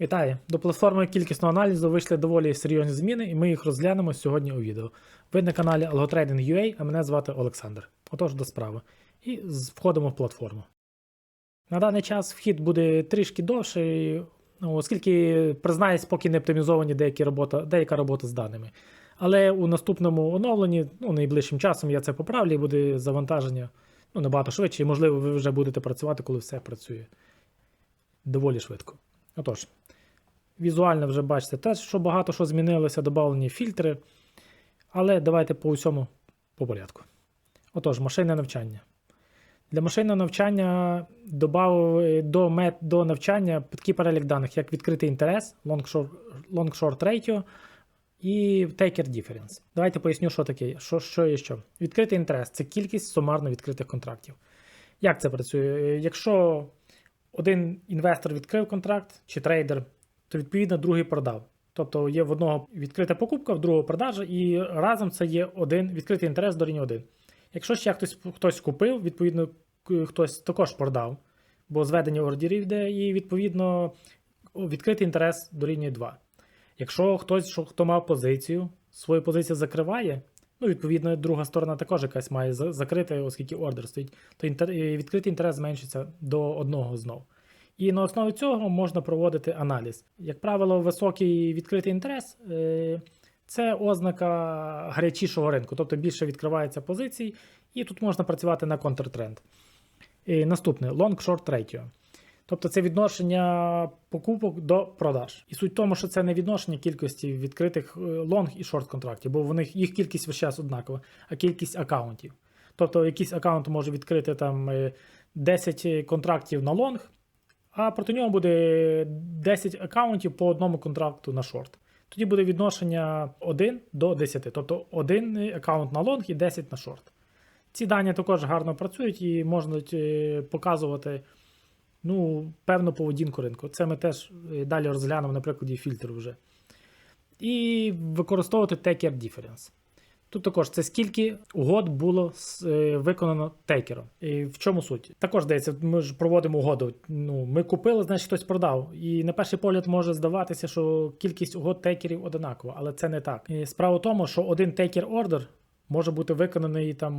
Вітаю! До платформи кількісного аналізу вийшли доволі серйозні зміни, і ми їх розглянемо сьогодні у відео. Ви на каналі AlgoTrading.ua, а мене звати Олександр. Отож до справи. І входимо в платформу. На даний час вхід буде трішки довший, ну, оскільки, признаюсь, поки не оптимізовані деякі робота, деяка робота з даними. Але у наступному оновленні, ну, найближчим часом я це поправлю і буде завантаження ну, набагато швидше, і можливо ви вже будете працювати, коли все працює доволі швидко. Отож, Візуально вже бачите теж, що багато що змінилося, додавлені фільтри. Але давайте по усьому по порядку. Отож, машинне навчання. Для машинного навчання додав до, мет, до навчання такий перелік даних, як відкритий інтерес, long short, long short ratio і taker difference. Давайте поясню, що таке, що, що є що. Відкритий інтерес це кількість сумарно відкритих контрактів. Як це працює? Якщо один інвестор відкрив контракт чи трейдер, то відповідно другий продав. Тобто є в одного відкрита покупка, в другого продажа, і разом це є один відкритий інтерес дорівнює один. Якщо ще хтось, хтось купив, відповідно хтось також продав, бо зведення ордерів йде, і відповідно відкритий інтерес дорівнює 2. Якщо хтось, хто мав позицію, свою позицію закриває, ну, відповідно, друга сторона також якась має закрити, оскільки ордер стоїть, то відкритий інтерес зменшиться до одного знов. І на основі цього можна проводити аналіз. Як правило, високий відкритий інтерес е, це ознака гарячішого ринку, тобто більше відкривається позицій, і тут можна працювати на контртренд. І наступне long-short ratio. Тобто це відношення покупок до продаж. І суть в тому, що це не відношення кількості відкритих лонг і шорт контрактів, бо в них їх кількість весь час однакова, а кількість аккаунтів. Тобто якийсь аккаунт може відкрити там е, 10 контрактів на лонг, а проти нього буде 10 аккаунтів по одному контракту на шорт. Тоді буде відношення 1 до 10, тобто один аккаунт на лонг і 10 на шорт. Ці дані також гарно працюють і можуть е, показувати ну, певну поведінку ринку. Це ми теж е, далі розглянемо на прикладі фільтру вже. І використовувати taker difference. Тут також це скільки угод було е, виконано тейкером. І в чому суть? Також здається, ми ж проводимо угоду. Ну, ми купили, значить хтось продав. І на перший погляд може здаватися, що кількість угод тейкерів одинакова, але це не так. І справа в тому, що один тейкер ордер може бути виконаний там,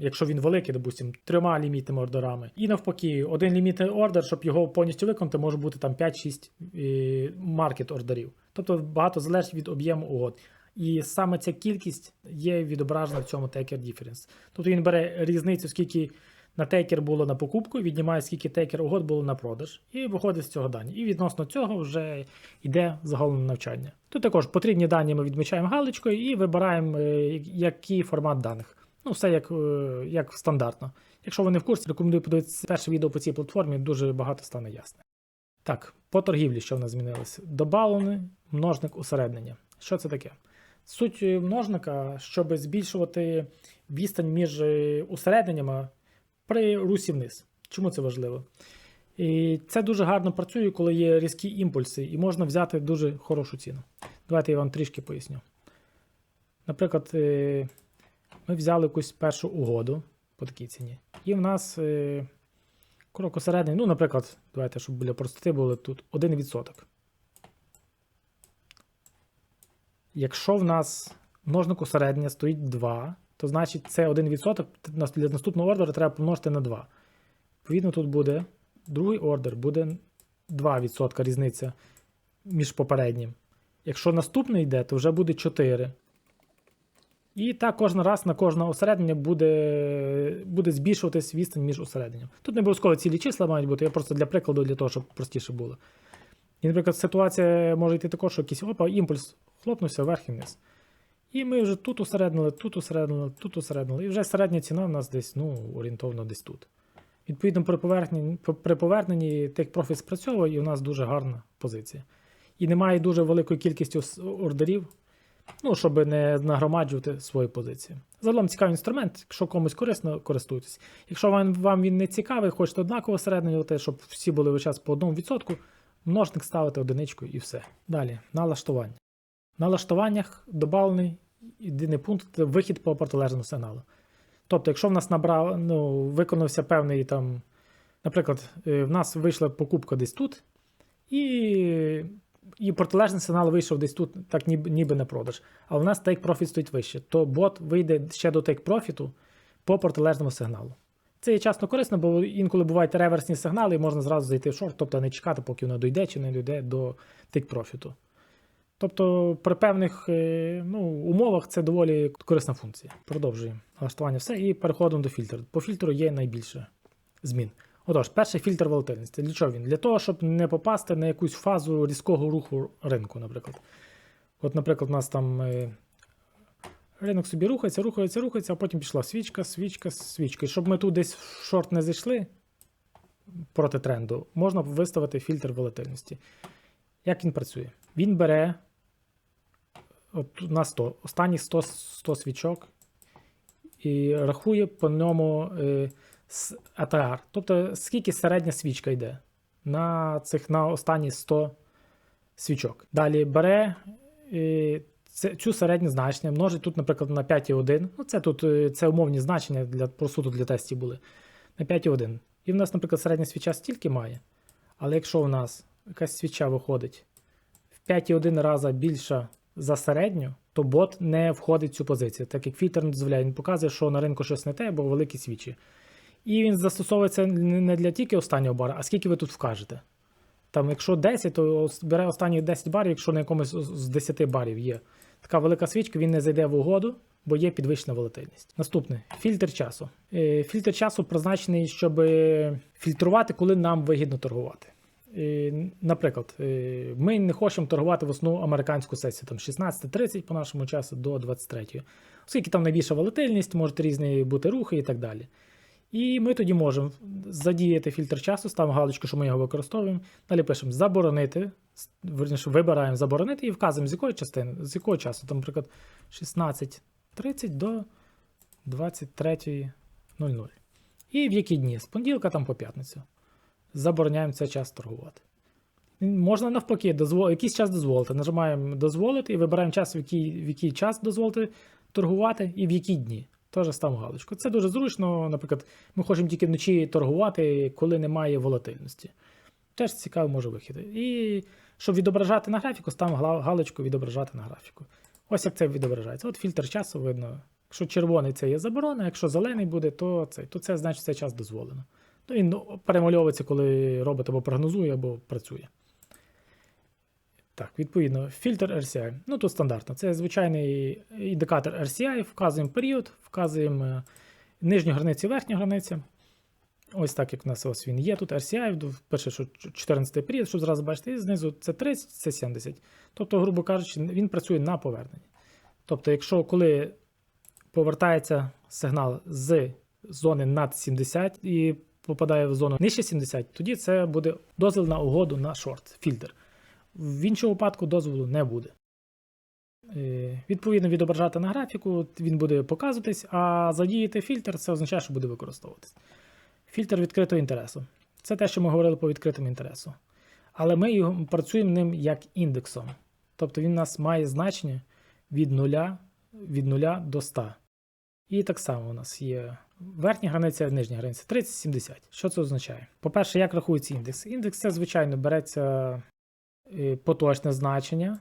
якщо він великий, допустимо, трьома лімітними ордерами. І навпаки, один лімітний ордер, щоб його повністю виконати, може бути там 5-6 е, маркет ордерів. Тобто багато залежить від об'єму угод. І саме ця кількість є відображена в цьому taker difference. Тобто він бере різницю, скільки на тейкер було на покупку, віднімає, скільки тейкер угод було на продаж, і виходить з цього дані. І відносно цього вже йде загалом навчання. Тут також потрібні дані ми відмічаємо галочкою і вибираємо, е, який формат даних. Ну, все як, е, як стандартно. Якщо ви не в курсі, рекомендую подивитися перше відео по цій платформі, дуже багато стане ясно. Так, по торгівлі, що в нас змінилося? Добавлений множник усереднення. Що це таке? Суть множника, щоб збільшувати відстань між е, усередненнями при русі вниз. Чому це важливо? І це дуже гарно працює, коли є різкі імпульси, і можна взяти дуже хорошу ціну. Давайте я вам трішки поясню. Наприклад, е, ми взяли якусь першу угоду по такій ціні, і в нас е, крок усередині, ну, наприклад, давайте, щоб для простоти було тут 1%. Якщо в нас множник усереднення стоїть 2, то значить це 1% для наступного ордера треба помножити на 2. Відповідно, тут буде другий ордер, буде 2% різниця між попереднім. Якщо наступний йде, то вже буде 4. І так кожен раз на кожне осереднення буде, буде збільшуватись відстань між осередненням. Тут не обов'язково цілі числа мають бути, я просто для прикладу, для того, щоб простіше було. І, наприклад, ситуація може йти також, що якийсь опа, імпульс хлопнувся вверх і вниз. І ми вже тут усереднили, тут усереднили, тут усереднили. І вже середня ціна в нас десь ну, орієнтовно десь тут. Відповідно, при поверхні, при поверненні тих профіт спрацьовує, і у нас дуже гарна позиція. І немає дуже великої кількості ордерів, ну, щоб не нагромаджувати свою позицію. Загалом цікавий інструмент, якщо комусь корисно, користуйтесь. Якщо вам, вам він не цікавий, хочете однаково середньо, щоб всі були весь час по одному відсотку, множник ставите одиничку і все. Далі, налаштування. В налаштуваннях доданий єдиний пункт вихід по протилежному сигналу. Тобто, якщо в нас набрав, ну, виконався певний там, наприклад, е, в нас вийшла покупка десь тут, І, і протилежний сигнал вийшов десь тут, так ніби, ніби на продаж. А у нас take profit стоїть вище. То бот вийде ще до take profit по протилежному сигналу. Це є часто корисно, бо інколи бувають реверсні сигнали, і можна зразу зайти в шорт, тобто не чекати, поки воно дійде чи не дійде до take profit. Тобто при певних е, ну, умовах це доволі корисна функція. Продовжуємо налаштування все і переходимо до фільтру. По фільтру є найбільше змін. Отож, перший фільтр волатильності. Для чого він? Для того, щоб не попасти на якусь фазу різкого руху ринку, наприклад. От, наприклад, у нас там е, ринок собі рухається, рухається, рухається, а потім пішла свічка, свічка, свічка. І щоб ми тут десь в шорт не зайшли проти тренду, можна виставити фільтр волатильності. Як він працює? Він бере от на 100, останні 100, 100 свічок і рахує по ньому е, с- Тобто, скільки середня свічка йде на цих на останні 100 свічок. Далі бере е, цю середнє значення, множить тут, наприклад, на 5,1. Ну, це тут е, це умовні значення для просто для тестів були. На 5,1. І в нас, наприклад, середня свіча стільки має. Але якщо в нас якась свіча виходить в 5,1 рази більша за середню, то бот не входить в цю позицію, так як фільтр не дозволяє. Він показує, що на ринку щось не те, бо великі свічі. І він застосовується не для тільки останнього бара, а скільки ви тут вкажете. Там, якщо 10, то бере останні 10 барів, якщо на якомусь з 10 барів є така велика свічка, він не зайде в угоду, бо є підвищена волатильність. Наступне фільтр часу. Е, Фільтр часу призначений, щоб е, фільтрувати, коли нам вигідно торгувати. Е, Наприклад, ми не хочемо торгувати в основну американську сесію, там 16.30 по нашому часу до 23. Оскільки там найбільша волатильність, можуть різні бути рухи і так далі. І ми тоді можемо задіяти фільтр часу, ставимо галочку, що ми його використовуємо. Далі пишемо заборонити, верніше, вибираємо заборонити і вказуємо, з якої частини, з якого часу. Там, наприклад, 16.30 до 23.00. І в які дні? З понеділка там по п'ятницю. Забороняємо цей час торгувати. Можна навпаки, дозвол... якийсь час дозволити. Нажимаємо дозволити і вибираємо час, в який, в який час дозволити торгувати і в які дні. Теж ставимо галочку. Це дуже зручно. Наприклад, ми хочемо тільки вночі торгувати, коли немає волатильності. Теж цікаво може вихід. І щоб відображати на графіку, ставимо галочку відображати на графіку. Ось як це відображається. От фільтр часу видно. Якщо червоний це є заборона, якщо зелений буде, то це, то це значить цей час дозволено. То він ну, перемальовується, коли робот або прогнозує, або працює. Так, відповідно, фільтр RCI. Ну тут стандартно. Це звичайний індикатор RCI, вказуємо період, вказуємо е, нижню границю і верхню границю. Ось так, як у нас ось він є. Тут RCI, пише, що 14 період, щоб зразу бачити, і знизу це 30, це 70. Тобто, грубо кажучи, він працює на поверненні. Тобто, якщо коли повертається сигнал з зони над 70 і попадає в зону нижче 70, тоді це буде дозвіл на угоду на шорт, фільтр. В іншому випадку дозволу не буде. Е, Відповідно, відображати на графіку, він буде показуватись, а задіяти фільтр це означає, що буде використовуватись. Фільтр відкритого інтересу. Це те, що ми говорили по відкритому інтересу. Але ми його, працюємо ним як індексом. Тобто він у нас має значення від 0, від 0 до 100. І так само у нас є верхня границя, нижня границя 30-70. Що це означає? По-перше, як рахується індекс? Індекс це, звичайно, береться е, поточне значення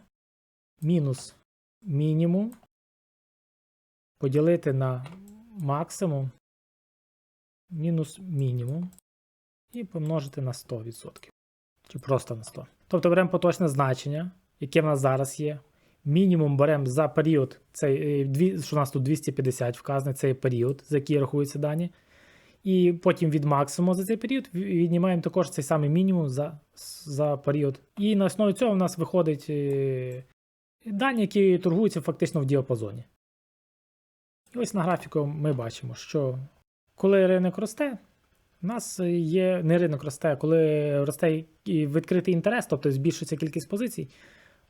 мінус мінімум поділити на максимум мінус мінімум і помножити на 100%. Чи просто на 100. Тобто беремо поточне значення, яке в нас зараз є. Мінімум беремо за період, цей, е, що у нас тут 250 вказаний, цей період, за який рахуються дані. І потім від максимуму за цей період віднімаємо також цей самий мінімум за, за період. І на основі цього в нас виходить е, дані, які торгуються фактично в діапазоні. І ось на графіку ми бачимо, що коли ринок росте, у нас є не ринок росте, коли росте відкритий інтерес, тобто збільшується кількість позицій,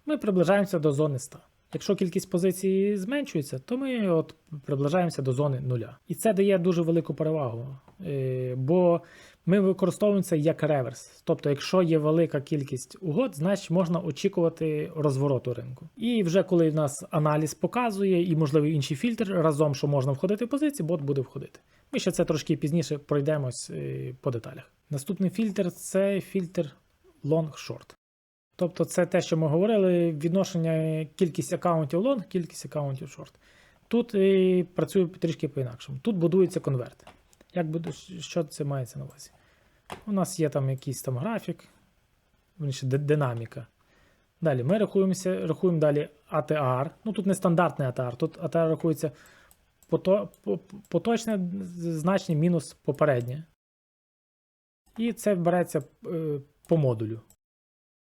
ми приближаємося до зони 100. Якщо кількість позицій зменшується, то ми от приближаємося до зони нуля. І це дає дуже велику перевагу, е, бо ми використовуємо це як реверс. Тобто, якщо є велика кількість угод, значить можна очікувати розвороту ринку. І вже коли в нас аналіз показує, і можливо інший фільтр разом, що можна входити в позиції, бот буде входити. Ми ще це трошки пізніше пройдемось е, по деталях. Наступний фільтр це фільтр long short. Тобто це те, що ми говорили, відношення кількість аккаунтів лонг, кількість аккаунтів шорт. Тут і працює трішки по-інакшому. Тут будується конверт. Як буде, що це мається на увазі? У нас є там якийсь там графік, верніше, динаміка. Далі ми рахуємося, рахуємо далі ATR. Ну тут не стандартний ATR, тут ATR рахується пото, поточне значення мінус попереднє. І це береться е, по модулю.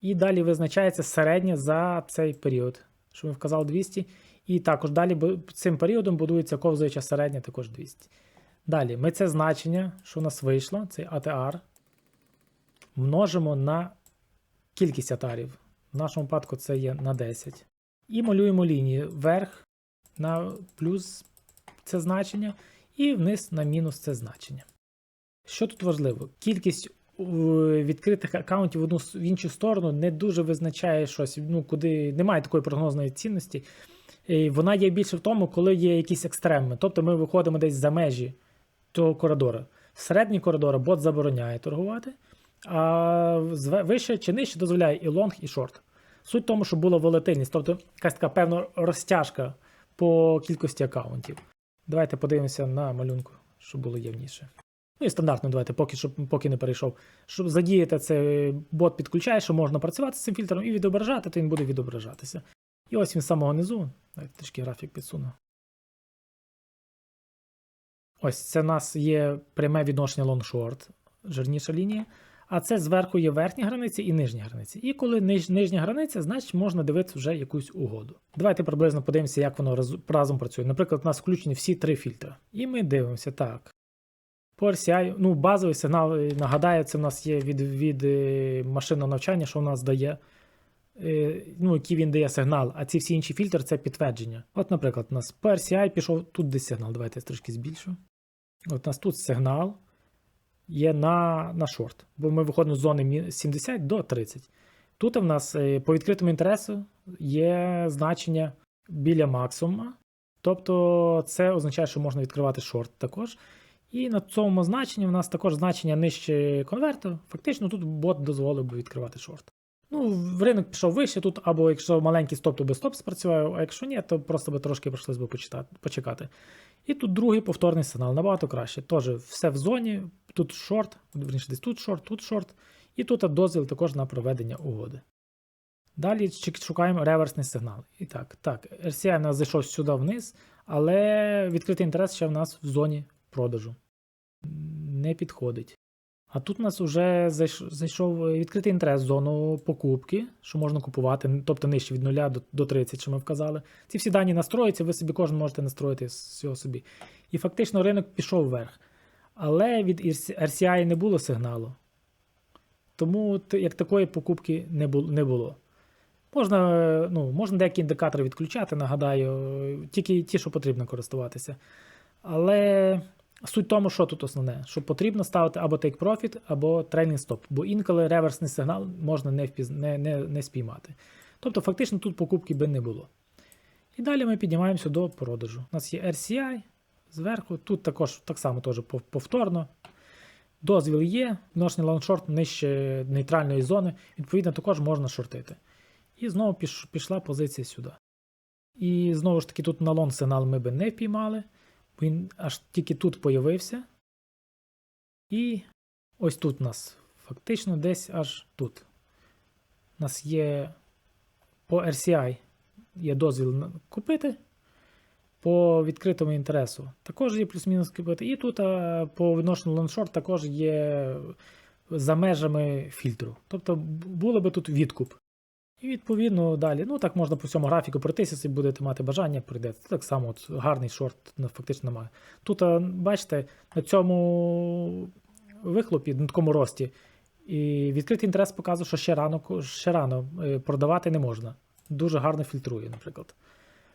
І далі визначається середнє за цей період, що ми вказали 200. І також далі цим періодом будується ковзуюча середня також 200. Далі ми це значення, що у нас вийшло, цей ATR, множимо на кількість атарів. В нашому випадку це є на 10. І малюємо лінії вверх на плюс це значення, і вниз на мінус це значення. Що тут важливо? Кількість відкритих аккаунтів в одну в іншу сторону не дуже визначає щось, ну, куди немає такої прогнозної цінності. І вона є більше в тому, коли є якісь екстреми. Тобто ми виходимо десь за межі того коридора. Середній коридор бот забороняє торгувати, а вище чи нижче дозволяє і лонг, і шорт. Суть в тому, що була волатильність, тобто якась така певна розтяжка по кількості аккаунтів. Давайте подивимося на малюнку, щоб було явніше. Ну і стандартно, давайте, поки, щоб, поки не перейшов. Щоб задіяти це, бот підключає, що можна працювати з цим фільтром і відображати, то він буде відображатися. І ось він з самого низу. Давайте трішки графік підсуну. Ось це в нас є пряме відношення long-short, жирніша лінія. А це зверху є верхня границя і нижня границя. І коли ниж, нижня границя, значить можна дивитися вже якусь угоду. Давайте приблизно подивимося, як воно раз, разом працює. Наприклад, у нас включені всі три фільтри. І ми дивимося так. По ну, базовий сигнал, е, нагадаю, це в нас є від, від е, машинного навчання, що в нас дає, е, ну, який він дає сигнал, а ці всі інші фільтри це підтвердження. От, наприклад, у нас по RCI пішов тут десь сигнал. Давайте я трошки збільшу. От у нас тут сигнал є на, на шорт, бо ми виходимо з зони 70 до 30. Тут в нас по відкритому інтересу є значення біля максимума. Тобто це означає, що можна відкривати шорт також. І на цьому значенні в нас також значення нижче конверту. Фактично тут бот дозволив би відкривати шорт. Ну, ринок пішов вище тут, або якщо маленький стоп, то без стоп спрацював, а якщо ні, то просто би трошки прийшлось би почитати, почекати. І тут другий повторний сигнал, набагато краще. Теж все в зоні, тут шорт, верніше десь тут шорт, тут шорт, і тут дозвіл також на проведення угоди. Далі шукаємо реверсний сигнал. І так, так, RCI в нас зайшов сюди вниз, але відкритий інтерес ще в нас в зоні продажу. Не підходить. А тут у нас вже зайшов е, відкритий інтерес зону покупки, що можна купувати, тобто нижче від 0 до, до 30, що ми вказали. Ці всі дані настроюються, ви собі кожен можете настроїти з цього собі. І фактично ринок пішов вверх. Але від RCI не було сигналу. Тому як такої покупки не було. Можна, е, ну, можна деякі індикатори відключати, нагадаю, е, тільки ті, що потрібно користуватися. Але суть тому, що тут основне, що потрібно ставити або take profit, або trailing stop, бо інколи реверсний сигнал можна не, впіз... не, не, не спіймати. Тобто, фактично тут покупки би не було. І далі ми піднімаємося до продажу. У нас є RCI зверху, тут також так само теж повторно. Дозвіл є, відношення лонгшорт нижче нейтральної зони, відповідно, також можна шортити. І знову пішла позиція сюди. І знову ж таки, тут на лонг сигнал ми би не впіймали. Він аж тільки тут появився. І ось тут у нас фактично десь аж тут. У нас є по RCI є дозвіл купити. По відкритому інтересу також є плюс-мінус купити. І тут а, по відношенню лоншорт також є за межами фільтру. Тобто було би тут відкуп. І відповідно далі. Ну так можна по всьому графіку пройтися, якщо будете мати бажання, прийдете. Так само от, гарний шорт ну, фактично немає. Тут, бачите, на цьому вихлопі, на такому рості, і відкритий інтерес показує, що ще рано, ще рано е, продавати не можна. Дуже гарно фільтрує, наприклад.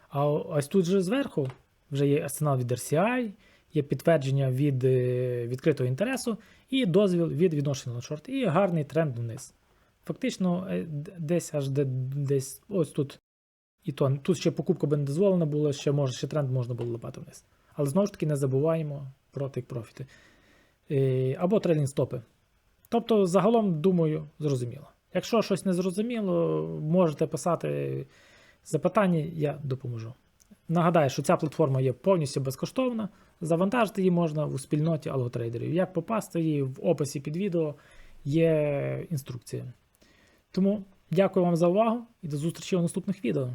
А ось тут же зверху вже є арсенал від RCI, є підтвердження від е, відкритого інтересу і дозвіл від відношення на шорт, і гарний тренд вниз. Фактично, е, десь аж де, десь ось тут і то. Тут ще покупка би не дозволена була, ще може, ще тренд можна було лопати вниз. Але знову ж таки не забуваємо про тих профіти. Е, або трейдинг стопи. Тобто, загалом, думаю, зрозуміло. Якщо щось не зрозуміло, можете писати запитання, я допоможу. Нагадаю, що ця платформа є повністю безкоштовна. Завантажити її можна у спільноті алготрейдерів. Як попасти її в описі під відео є інструкція. Тому дякую вам за увагу і до зустрічі у наступних відео.